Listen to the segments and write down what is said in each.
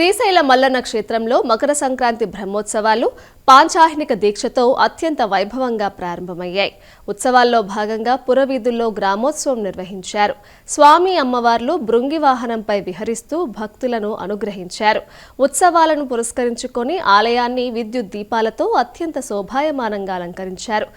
శ్రీశైల మల్లన్న క్షేత్రంలో మకర సంక్రాంతి బ్రహ్మోత్సవాలు పాంచాహినిక దీక్షతో అత్యంత వైభవంగా ప్రారంభమయ్యాయి. ఉత్సవాల్లో భాగంగా పురవీధుల్లో గ్రామోత్సవం నిర్వహించారు. స్వామి అమ్మవార్లు బృంగి వాహనంపై విహరిస్తూ భక్తులను అనుగ్రహించారు. ఉత్సవాలను పురస్కరించుకొని ఆలయాన్ని విద్యుత్ దీపాలతో అత్యంత శోభాయమానంగా అలంకరించారు.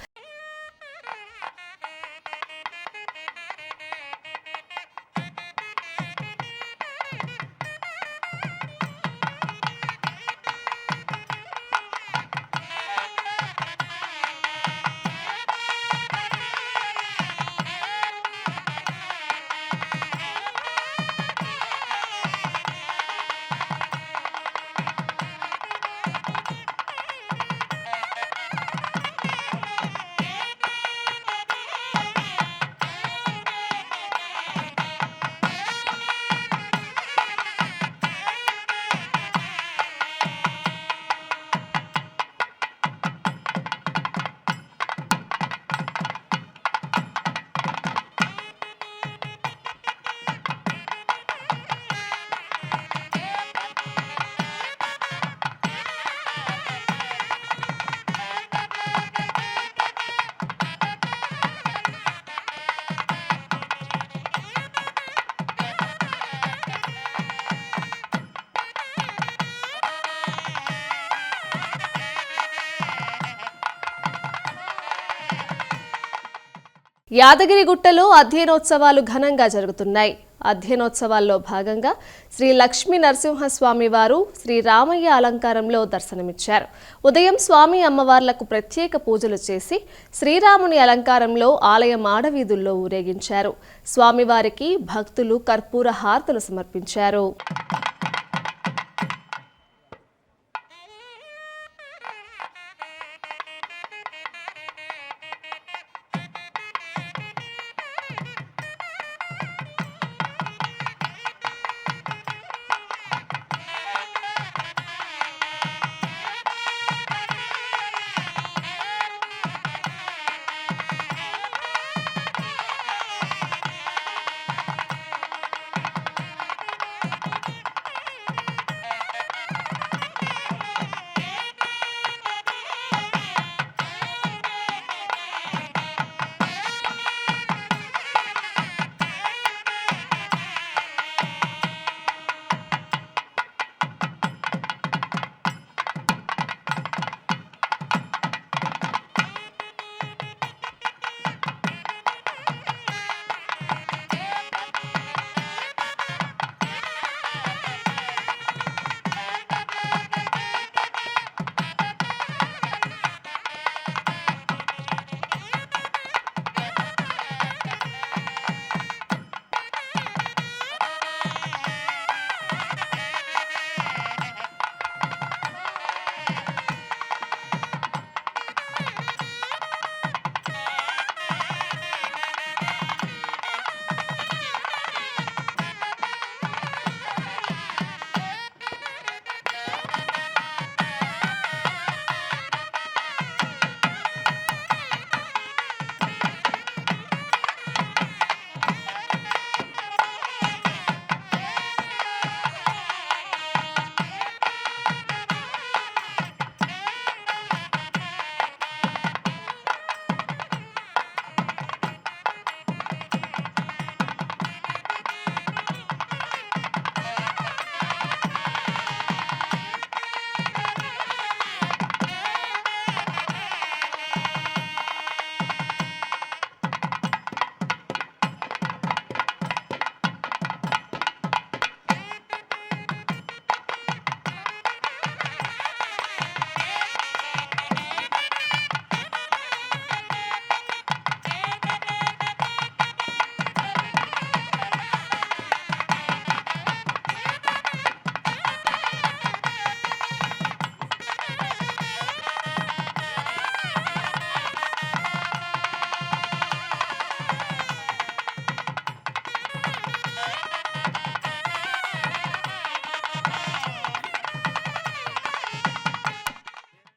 యాదగిరిగుట్టలో అధ్యయనోత్సవాలు ఘనంగా జరుగుతున్నాయి. అధ్యయనోత్సవాల్లో భాగంగా శ్రీ లక్ష్మీ నరసింహస్వామి వారు శ్రీ రామయ్య అలంకారంలో దర్శనమిచ్చారు. ఉదయం స్వామి అమ్మవార్లకు ప్రత్యేక పూజలు చేసి శ్రీరాముని అలంకారంలో ఆలయ మాడవీధుల్లో ఊరేగించారు. స్వామివారికి భక్తులు కర్పూర హారతులు సమర్పించారు.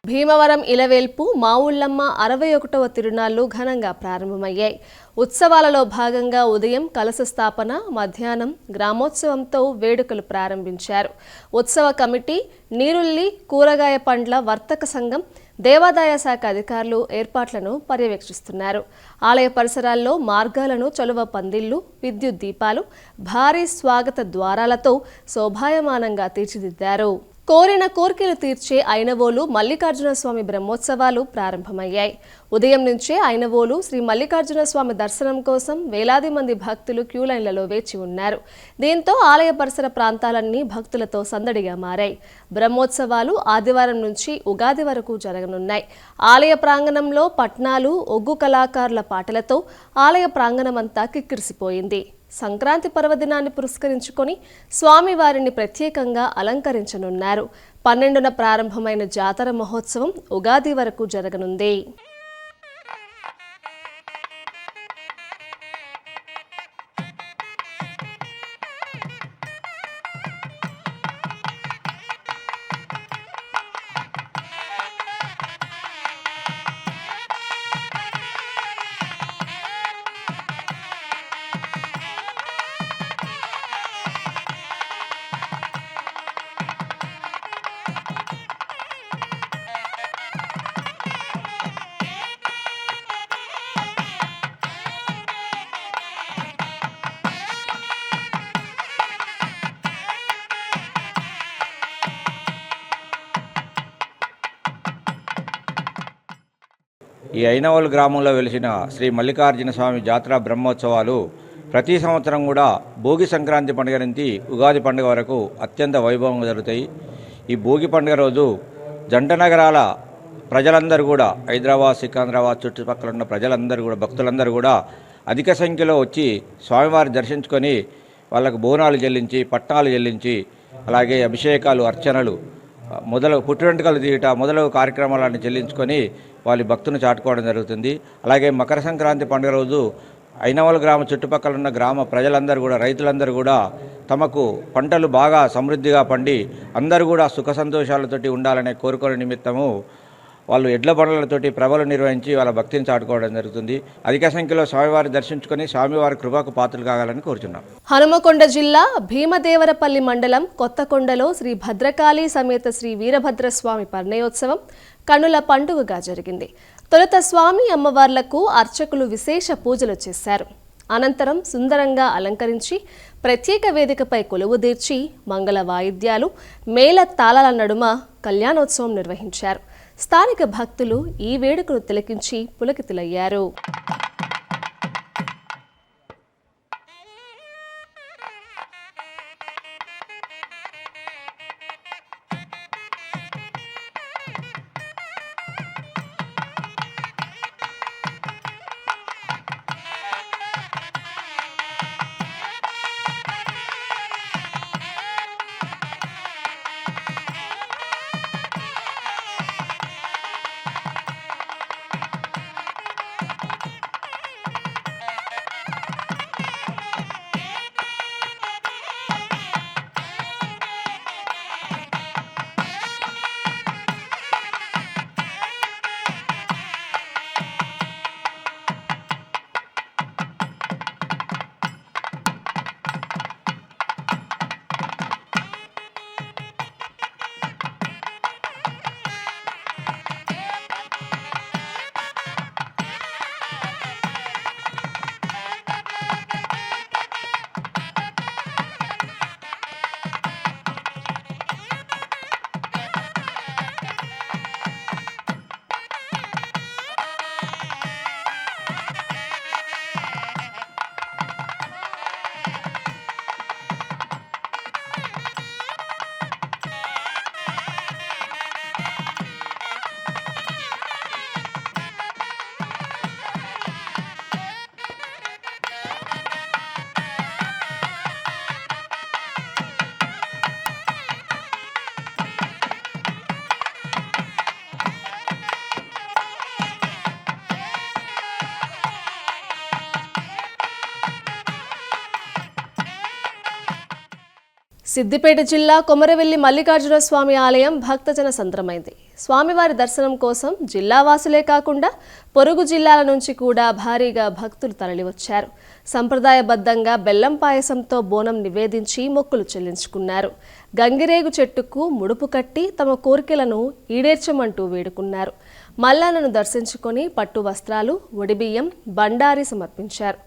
భీమవరం ఇలవేల్పు మావుళ్ళమ్మ అరవై ఒకటవ తిరునాళ్ళు ఘనంగా ప్రారంభమయ్యాయి. ఉత్సవాలలో భాగంగా ఉదయం కలశ స్థాపన మధ్యాహ్నం గ్రామోత్సవంతో వేడుకలు ప్రారంభించారు. ఉత్సవ కమిటీ నీరుల్లి కూరగాయ పండ్ల వర్తక సంఘం దేవాదాయ శాఖ అధికారులు ఏర్పాట్లను పర్యవేక్షిస్తున్నారు. ఆలయ పరిసరాల్లో మార్గాలను చలువ పందిళ్ళు విద్యుత్ దీపాలు భారీ స్వాగత ద్వారాలతో శోభాయమానంగా తీర్చిదిద్దారు. కోరిన కోరికలు తీర్చే ఐనవోలు మల్లికార్జున స్వామి బ్రహ్మోత్సవాలు ప్రారంభమయ్యాయి. ఉదయం నుంచే ఐనవోలు శ్రీ మల్లికార్జున స్వామి దర్శనం కోసం వేలాది మంది భక్తులు క్యూ లైన్లలో వేచి ఉన్నారు. దీంతో ఆలయ పరిసర ప్రాంతాలన్నీ భక్తులతో సందడిగా మారాయి. బ్రహ్మోత్సవాలు ఆదివారం నుంచి ఉగాది వరకు జరగనున్నాయి. ఆలయ ప్రాంగణంలో పట్నాలు ఒగ్గు కళాకారుల పాటలతో ఆలయ ప్రాంగణమంతా కిక్కిరిసిపోయింది. సంక్రాంతి పర్వదినాన్ని పురస్కరించుకొని స్వామివారిని ప్రత్యేకంగా అలంకరించనున్నారు. పన్నెండున ప్రారంభమైన జాతర మహోత్సవం ఉగాది వరకు జరగనుంది. ఈ అయినవల్ గ్రామంలో వెలిసిన శ్రీ మల్లికార్జున స్వామి జాతర బ్రహ్మోత్సవాలు ప్రతి సంవత్సరం కూడా భోగి సంక్రాంతి పండుగ నుంచి ఉగాది పండుగ వరకు అత్యంత వైభవంగా జరుగుతాయి. ఈ భోగి పండుగ రోజు జంట నగరాల ప్రజలందరూ కూడా హైదరాబాద్ సికింద్రాబాద్ చుట్టుపక్కల ఉన్న ప్రజలందరూ కూడా భక్తులందరూ కూడా అధిక సంఖ్యలో వచ్చి స్వామివారి దర్శించుకొని వాళ్ళకు బోనాలు చెల్లించి పట్టాలు చెల్లించి అలాగే అభిషేకాలు అర్చనలు మొదలు పుట్టివెంటుకలు తీయట మొదలగు కార్యక్రమాలను చెల్లించుకొని వాళ్ళ భక్తును చాటుకోవడం జరుగుతుంది. అలాగే మకర సంక్రాంతి పండుగ రోజు అయినవల గ్రామ చుట్టుపక్కల ఉన్న గ్రామ ప్రజలందరూ కూడా రైతులందరూ కూడా తమకు పంటలు బాగా సమృద్ధిగా పండి అందరూ కూడా సుఖ సంతోషాలతోటి ఉండాలనే కోరుకోని నిమిత్తము వాళ్ళు ఎడ్ల బండలతోటి ప్రభలు నిర్వహించి వాళ్ళ భక్తిని చాటుకోవడం జరుగుతుంది. అధిక సంఖ్యలో స్వామివారి దర్శించుకొని స్వామివారి కృపకు పాత్రలు కావాలని కోరుచున్నాం. హనుమకొండ జిల్లా భీమదేవరపల్లి మండలం కొత్తకొండలో శ్రీ భద్రకాళి సమేత శ్రీ వీరభద్రస్వామి పరిణయోత్సవం కనుల పండుగగా జరిగింది. తొలుత స్వామి అమ్మవార్లకు అర్చకులు విశేష పూజలు చేశారు. అనంతరం సుందరంగా అలంకరించి ప్రత్యేక వేదికపై కొలువుదీర్చి మంగళ వాయిద్యాలు మేళ తాళాల నడుమ కళ్యాణోత్సవం నిర్వహించారు. స్థానిక భక్తులు ఈ వేడుకను తిలకించి పులకితులయ్యారు. సిద్దిపేట జిల్లా కొమరవెల్లి మల్లికార్జున స్వామి ఆలయం భక్తజన సంద్రమైంది. స్వామివారి దర్శనం కోసం జిల్లా వాసులే కాకుండా పొరుగు జిల్లాల నుంచి కూడా భారీగా భక్తులు తరలివచ్చారు. సంప్రదాయబద్ధంగా బెల్లం పాయసంతో బోనం నివేదించి మొక్కులు చెల్లించుకున్నారు. గంగిరేగు చెట్టుకు ముడుపు కట్టి తమ కోరికలను ఈడేర్చమంటూ వేడుకున్నారు. మల్లాలను దర్శించుకొని పట్టు వస్త్రాలు ఒడిబియ్యం బండారి సమర్పించారు.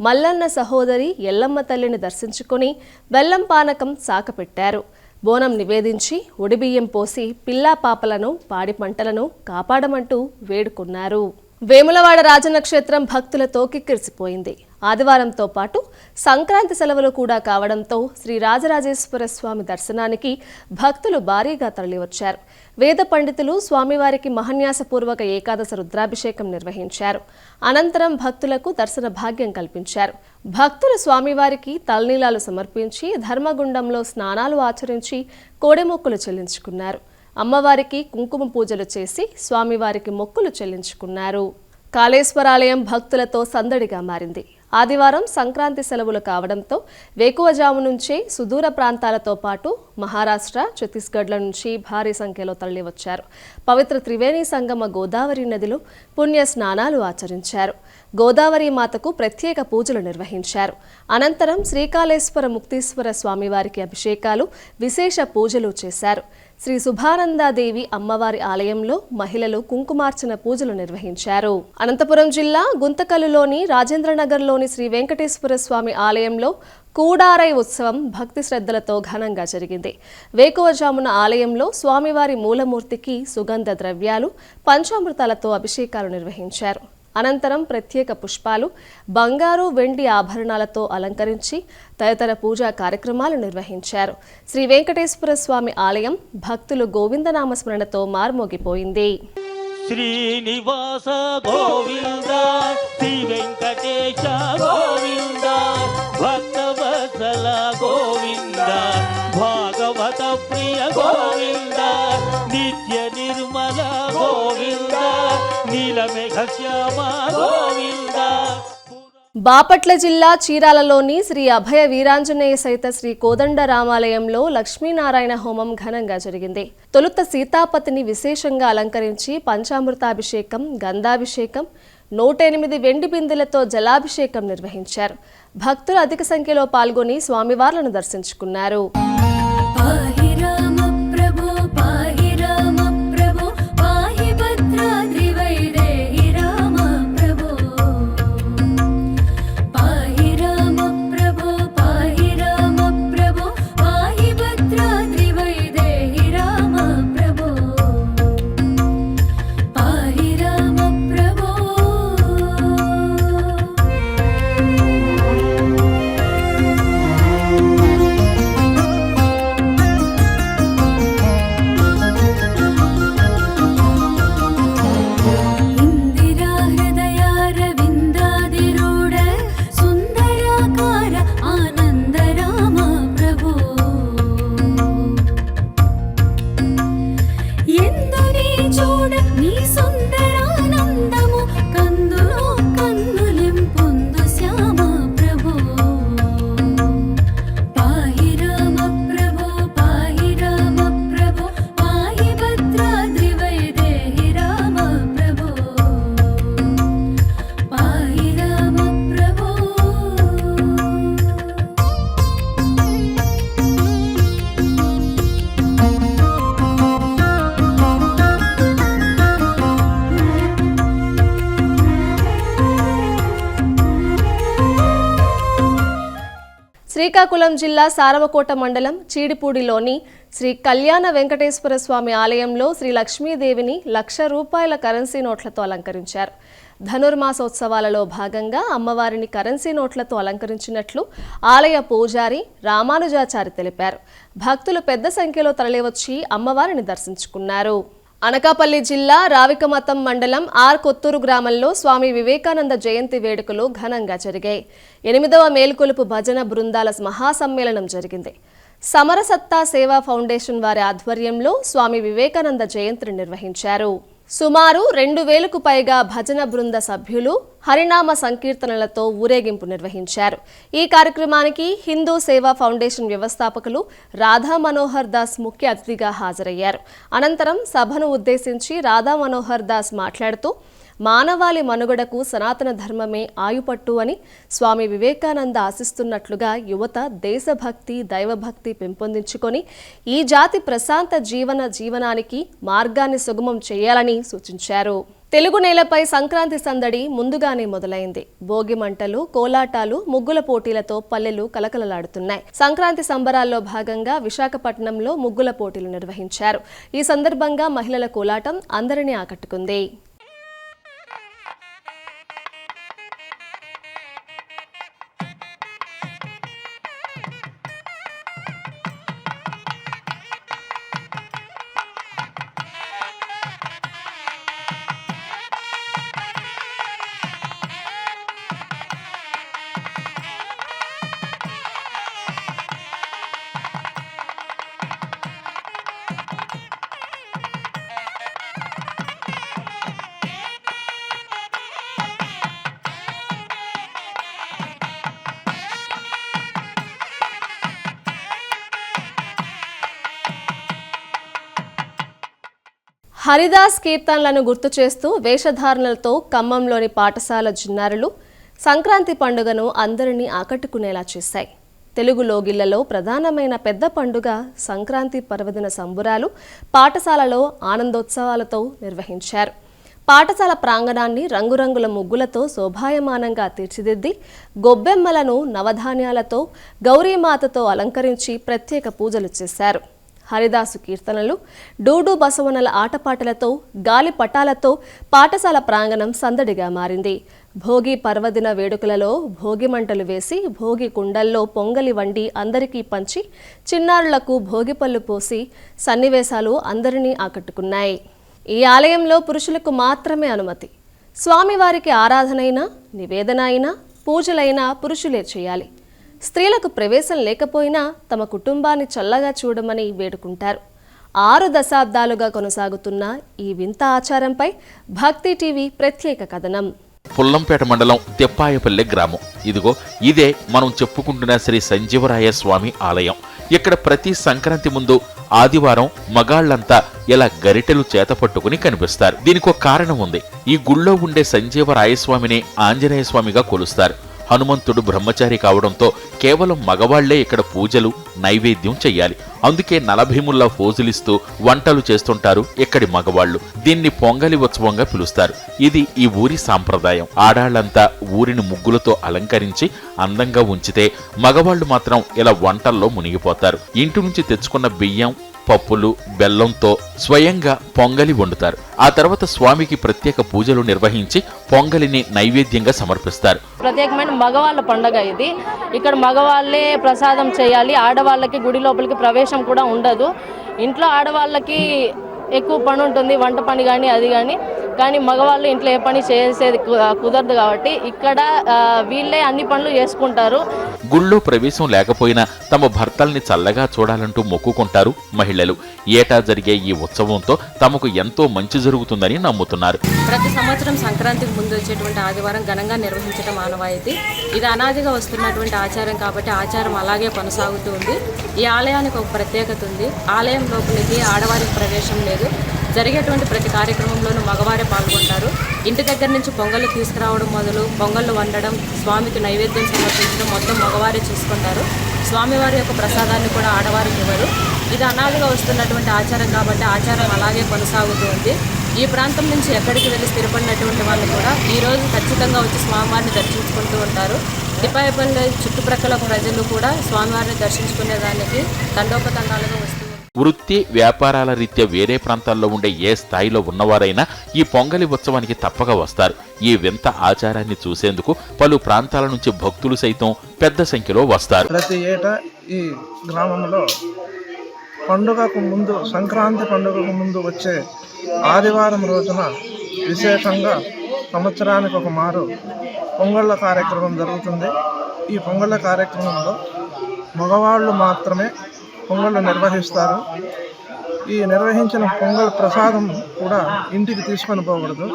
మల్లన్న సహోదరి ఎల్లమ్మ తల్లిని దర్శించుకొని బెల్లం పానకం సాకపెట్టారు. బోనం నివేదించి ఒడిబియ్యం పోసి పిల్లా పాపలను పాడి పంటలను కాపాడమంటూ వేడుకున్నారు. వేములవాడ రాజనక్షత్రం భక్తులతో కిక్కిరిసిపోయింది ఆదివారంతో పాటు సంక్రాంతి సెలవులు కూడా కావడంతో శ్రీ రాజరాజేశ్వర స్వామి దర్శనానికి భక్తులు భారీగా తరలివచ్చారు. వేద పండితులు స్వామివారికి మహన్యాసపూర్వక ఏకాదశ రుద్రాభిషేకం నిర్వహించారు. అనంతరం భక్తులకు దర్శన భాగ్యం కల్పించారు. భక్తులు స్వామివారికి తలనీలాలు సమర్పించి ధర్మగుండంలో స్నానాలు ఆచరించి కోడెమొక్కులు చెల్లించుకున్నారు. అమ్మవారికి కుంకుమ పూజలు చేసి స్వామివారికి మొక్కులు చెల్లించుకున్నారు. కాళేశ్వరాలయం భక్తులతో సందడిగా మారింది. ఆదివారం సంక్రాంతి సెలవులు కావడంతో వేకువజాము నుంచే సుదూర ప్రాంతాలతో పాటు మహారాష్ట్ర ఛత్తీస్గఢ్ల నుంచి భారీ సంఖ్యలో తరలివచ్చారు. పవిత్ర త్రివేణి సంగమ గోదావరి నదిలో పుణ్య స్నానాలు ఆచరించారు. గోదావరి మాతకు ప్రత్యేక పూజలు నిర్వహించారు. అనంతరం శ్రీకాళేశ్వర ముక్తీశ్వర స్వామివారికి అభిషేకాలు విశేష పూజలు చేశారు. శ్రీ శుభానందాదేవి అమ్మవారి ఆలయంలో మహిళలు కుంకుమార్చన పూజలు నిర్వహించారు. అనంతపురం జిల్లా గుంతకల్లులోని రాజేంద్రనగర్లోని శ్రీ వెంకటేశ్వర స్వామి ఆలయంలో కూడారై ఉత్సవం భక్తి శ్రద్ధలతో ఘనంగా జరిగింది. వేకువజామున ఆలయంలో స్వామివారి మూలమూర్తికి సుగంధ ద్రవ్యాలు పంచామృతాలతో అభిషేకాలు నిర్వహించారు. అనంతరం ప్రత్యేక పుష్పాలు బంగారు వెండి ఆభరణాలతో అలంకరించి తదితర పూజా కార్యక్రమాలు నిర్వహించారు. శ్రీ వెంకటేశ్వర స్వామి ఆలయం భక్తులు గోవిందనామస్మరణతో మార్మోగిపోయింది. శ్రీనివాస గోవింద శ్రీ వెంకటేశ గోవింద భక్తవత్సల గోవింద భాగవత ప్రియ గోవింద నిత్య బాపట్ల జిల్లా చీరాలలోని శ్రీ అభయ వీరాంజనేయ సహిత శ్రీ కోదండ రామాలయంలో లక్ష్మీనారాయణ హోమం ఘనంగా జరిగింది. తొలుత సీతాపతిని విశేషంగా అలంకరించి పంచామృతాభిషేకం గంధాభిషేకం నూట ఎనిమిది వెండి బిందెలతో జలాభిషేకం నిర్వహించారు. భక్తులు అధిక సంఖ్యలో పాల్గొని స్వామివార్లను దర్శించుకున్నారు. శ్రీకాకుళం జిల్లా సారవకోట మండలం చీడిపూడిలోని శ్రీ కళ్యాణ వెంకటేశ్వర స్వామి ఆలయంలో శ్రీ లక్ష్మీదేవిని లక్ష రూపాయల కరెన్సీ నోట్లతో అలంకరించారు. ధనుర్మాసోత్సవాలలో భాగంగా అమ్మవారిని కరెన్సీ నోట్లతో అలంకరించినట్లు ఆలయ పూజారి రామానుజాచారి తెలిపారు. భక్తులు పెద్ద సంఖ్యలో తరలివచ్చి అమ్మవారిని దర్శించుకున్నారు. అనకాపల్లి జిల్లా రావికమతం మండలం ఆర్ కొత్తూరు గ్రామంలో స్వామి వివేకానంద జయంతి వేడుకలు ఘనంగా జరిగాయి. ఎనిమిదవ మేల్కొలుపు భజన బృందాల మహాసమ్మేళనం జరిగింది. సమరసత్తా సేవా ఫౌండేషన్ వారి ఆధ్వర్యంలో స్వామి వివేకానంద జయంతిని నిర్వహించారు. సుమారు రెండు వేలకు పైగా భజన బృంద సభ్యులు హరినామ సంకీర్తనలతో ఊరేగింపు నిర్వహించారు. ఈ కార్యక్రమానికి హిందూ సేవా ఫౌండేషన్ వ్యవస్థాపకులు రాధా మనోహర్ దాస్ ముఖ్య అతిథిగా హాజరయ్యారు. అనంతరం సభను ఉద్దేశించి రాధా మనోహర్ దాస్ మాట్లాడుతూ మానవాళి మనుగడకు సనాతన ధర్మమే ఆయుపట్టు అని స్వామి వివేకానంద ఆశిస్తున్నట్లుగా యువత దేశభక్తి దైవభక్తి పెంపొందించుకొని ఈ జాతి ప్రశాంత జీవన జీవనానికి మార్గాన్ని సుగమం చేయాలని సూచించారు. తెలుగు నేలపై సంక్రాంతి సందడి ముందుగానే మొదలైంది. భోగి మంటలు కోలాటాలు ముగ్గుల పోటీలతో పల్లెలు కలకలలాడుతున్నాయి. సంక్రాంతి సంబరాల్లో భాగంగా విశాఖపట్నంలో ముగ్గుల పోటీలు నిర్వహించారు. ఈ సందర్భంగా మహిళల కోలాటం అందరినీ ఆకట్టుకుంది. హరిదాస్ కీర్తనలను గుర్తు చేస్తూ వేషధారణలతో ఖమ్మంలోని పాఠశాల చిన్నారులు సంక్రాంతి పండుగను అందరినీ ఆకట్టుకునేలా చేశాయి. తెలుగు లోగిళ్ళలో ప్రధానమైన పెద్ద పండుగ సంక్రాంతి పర్వదిన సంబురాలు పాఠశాలలో ఆనందోత్సవాలతో నిర్వహించారు. పాఠశాల ప్రాంగణాన్ని రంగురంగుల ముగ్గులతో శోభాయమానంగా తీర్చిదిద్ది గొబ్బెమ్మలను నవధాన్యాలతో గౌరీమాతతో అలంకరించి ప్రత్యేక పూజలు చేశారు. హరిదాసు కీర్తనలు డూడు బసవనల ఆటపాటలతో గాలి పటాలతో పాఠశాల ప్రాంగణం సందడిగా మారింది. భోగి పర్వదిన వేడుకలలో భోగి మంటలు వేసి భోగి కుండల్లో పొంగలి వండి అందరికీ పంచి చిన్నారులకు భోగిపళ్ళు పోసి సన్నివేశాలు అందరినీ ఆకట్టుకున్నాయి. ఈ ఆలయంలో పురుషులకు మాత్రమే అనుమతి. స్వామివారికి ఆరాధనైనా నివేదన అయినా పూజలైనా పురుషులే చేయాలి. స్త్రీలకు ప్రవేశం లేకపోయినా తమ కుటుంబాన్ని చల్లగా చూడమని వేడుకుంటారు. ఆరు దశాబ్దాలుగా కొనసాగుతున్న ఈ వింత ఆచారంపై భక్తి టీవీ ప్రత్యేక కథనం. పుల్లంపేట మండలం తెప్పాయపల్లె గ్రామం. ఇదిగో ఇదే మనం చెప్పుకుంటున్న శ్రీ సంజీవరాయ స్వామి ఆలయం. ఇక్కడ ప్రతి సంక్రాంతి ముందు ఆదివారం మగాళ్ళంతా ఇలా గరిటెలు చేత పట్టుకుని కనిపిస్తారు. దీనికి ఒక కారణం ఉంది. ఈ గుళ్ళో ఉండే సంజీవరాయస్వామిని ఆంజనేయ స్వామిగా కొలుస్తారు. హనుమంతుడు బ్రహ్మచారి కావడంతో కేవలం మగవాళ్ళే ఇక్కడ పూజలు నైవేద్యం చెయ్యాలి. అందుకే నలభీముల్లా ఫోజులిస్తూ వంటలు చేస్తుంటారు ఇక్కడి మగవాళ్ళు దీన్ని పొంగలి ఉత్సవంగా పిలుస్తారు. ఇది ఈ ఊరి సాంప్రదాయం. ఆడాళ్ళంతా ఊరిని ముగ్గులతో అలంకరించి అందంగా ఉంచితే మగవాళ్ళు మాత్రం ఇలా వంటల్లో మునిగిపోతారు. ఇంటి నుంచి తెచ్చుకున్న బియ్యం పప్పులు బెల్లంతో స్వయంగా పొంగలి వండుతారు. ఆ తర్వాత స్వామికి ప్రత్యేక పూజలు నిర్వహించి పొంగలిని నైవేద్యంగా సమర్పిస్తారు. ప్రత్యేకమైన మగవాళ్ళ పండగ ఇది. ఇక్కడ మగవాళ్ళే ప్రసాదం చేయాలి. ఆడవాళ్ళకి గుడి లోపలికి ప్రవేశం కూడా ఉండదు. ఇంట్లో ఆడవాళ్ళకి ఎక్కువ పని ఉంటుంది. వంట పని కానీ అది కానీ కానీ మగవాళ్ళు ఇంట్లో ఏ పని చేసేది కుదరదు కాబట్టి ఇక్కడ వీళ్ళే అన్ని పనులు చేసుకుంటారు. గుళ్ళో ప్రవేశం లేకపోయినా తమ భర్తల్ని చల్లగా చూడాలంటూ మొక్కుకుంటారు మహిళలు. ఏటా జరిగే ఈ ఉత్సవంతో తమకు ఎంతో మంచి జరుగుతుందని నమ్ముతున్నారు. ప్రతి సంవత్సరం సంక్రాంతికి ముందు వచ్చేటువంటి ఆదివారం ఘనంగా నిర్వహించడం ఆనవాయితీ. ఇది అనాదిగా వస్తున్నటువంటి ఆచారం కాబట్టి ఆచారం అలాగే కొనసాగుతూ ఉంది. ఈ ఆలయానికి ఒక ప్రత్యేకత ఉంది. ఆలయం లోపలికి ఆడవారికి ప్రవేశం లేదు. జరిగేటువంటి ప్రతి కార్యక్రమంలోనూ మగవారే పాల్గొంటారు. ఇంటి దగ్గర నుంచి పొంగళ్ళు తీసుకురావడం మొదలు పొంగళ్ళు వండడం స్వామికి నైవేద్యం సమర్పించడం మొత్తం మగవారే చూసుకుంటారు. స్వామివారి యొక్క ప్రసాదాన్ని కూడా ఆడవారికి ఇవ్వరు. ఇది అనాదిగా వస్తున్నటువంటి ఆచారం కాబట్టి ఆచారం అలాగే కొనసాగుతూ ఉంది. ఈ ప్రాంతం నుంచి ఎక్కడికి వెళ్ళి స్థిరపడినటువంటి వాళ్ళు కూడా ఈ రోజు ఖచ్చితంగా వచ్చి స్వామివారిని దర్శించుకుంటూ ఉంటారు. తిపాయపల్లి చుట్టుప్రక్కల ప్రజలు కూడా స్వామివారిని దర్శించుకునేదానికి తండోపతండాలుగా ఉంటారు. వృత్తి వ్యాపారాల రీత్యా వేరే ప్రాంతాల్లో ఉండే ఏ స్థాయిలో ఉన్నవారైనా ఈ పొంగలి ఉత్సవానికి తప్పక వస్తారు. ఈ వింత ఆచారాన్ని చూసేందుకు పలు ప్రాంతాల నుంచి భక్తులు సైతం పెద్ద సంఖ్యలో వస్తారు. ప్రతి ఏటా ఈ గ్రామంలో పండుగకు ముందు సంక్రాంతి పండుగకు ముందు వచ్చే ఆదివారం రోజున విశేషంగా సంవత్సరానికి ఒక మారు పొంగళ్ళ కార్యక్రమం జరుగుతుంది. ఈ పొంగళ్ళ కార్యక్రమంలో మగవాళ్ళు మాత్రమే పొంగళ్ళు నిర్వహిస్తారు. ఈ నిర్వహించిన పొంగల్ ప్రసాదం కూడా ఇంటికి తీసుకొని పోకూడదు.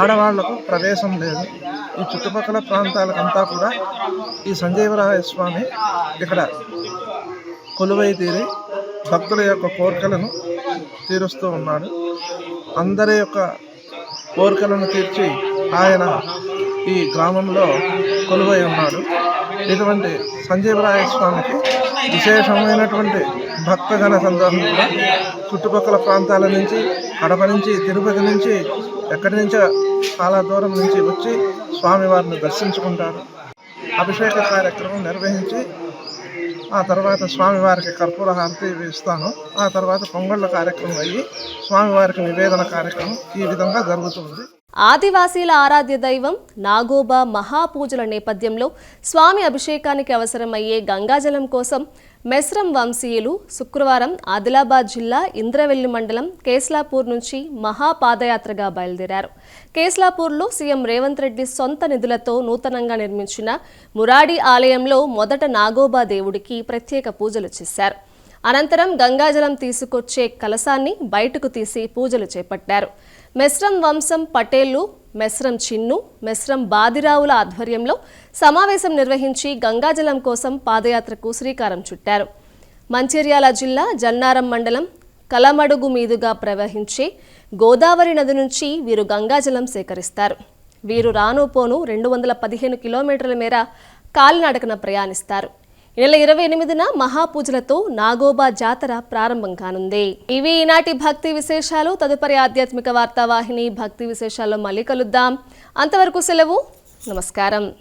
ఆడవాళ్ళకు ప్రవేశం లేదు. ఈ చుట్టుపక్కల ప్రాంతాలకంతా కూడా ఈ సంజీవరాయ స్వామి ఇక్కడ కొలువై తీరి భక్తుల యొక్క కోరికలను తీరుస్తూ ఉన్నాడు. అందరి యొక్క కోరికలను తీర్చి ఆయన ఈ గ్రామంలో కొలువై ఉన్నాడు. ఇటువంటి సంజీవరాయ స్వామికి విశేషమైనటువంటి భక్తజన సందర్భం కూడా చుట్టుపక్కల ప్రాంతాల నుంచి కడప నుంచి తిరుపతి నుంచి ఎక్కడి నుంచో చాలా దూరం నుంచి వచ్చి స్వామివారిని దర్శించుకుంటారు. అభిషేక కార్యక్రమం నిర్వహించి ఆ తర్వాత స్వామివారికి కర్పూర హారతి ఇస్తాను. ఆ తర్వాత పొంగళ్ళ కార్యక్రమం అయ్యి స్వామివారికి నివేదన కార్యక్రమం ఈ విధంగా జరుగుతుంది. ఆదివాసీల ఆరాధ్య దైవం నాగోబా మహాపూజల నేపథ్యంలో స్వామి అభిషేకానికి అవసరమయ్యే గంగాజలం కోసం మెస్రం వంశీయులు శుక్రవారం ఆదిలాబాద్ జిల్లా ఇంద్రవెల్లి మండలం కేస్లాపూర్ నుంచి మహాపాదయాత్రగా బయలుదేరారు. కేస్లాపూర్లో సీఎం రేవంత్ రెడ్డి సొంత నిధులతో నూతనంగా నిర్మించిన మురాడి ఆలయంలో మొదట నాగోబా దేవుడికి ప్రత్యేక పూజలు చేశారు. అనంతరం గంగాజలం తీసుకొచ్చే కలసాన్ని బయటకు తీసి పూజలు చేపట్టారు. మెస్రం వంశం పటేళ్ళు మెస్రం చిన్ను మెస్రం బాదిరావుల ఆధ్వర్యంలో సమావేశం నిర్వహించి గంగాజలం కోసం పాదయాత్రకు శ్రీకారం చుట్టారు. మంచిర్యాల జిల్లా జన్నారం మండలం కలమడుగు మీదుగా ప్రవహించే గోదావరి నది నుంచి వీరు గంగాజలం సేకరిస్తారు. వీరు రాను పోను రెండు వందల పదిహేను కిలోమీటర్ల మేర కాలినడకన ప్రయాణిస్తారు. ఈ నెల ఇరవై ఎనిమిదిన మహాపూజలతో నాగోబా జాతర ప్రారంభం కానుంది. ఇవి ఈనాటి భక్తి విశేషాలు. తదుపరి ఆధ్యాత్మిక వార్తావాహిని భక్తి విశేషాల్లో మళ్ళీ కలుద్దాం. అంతవరకు సెలవు. నమస్కారం.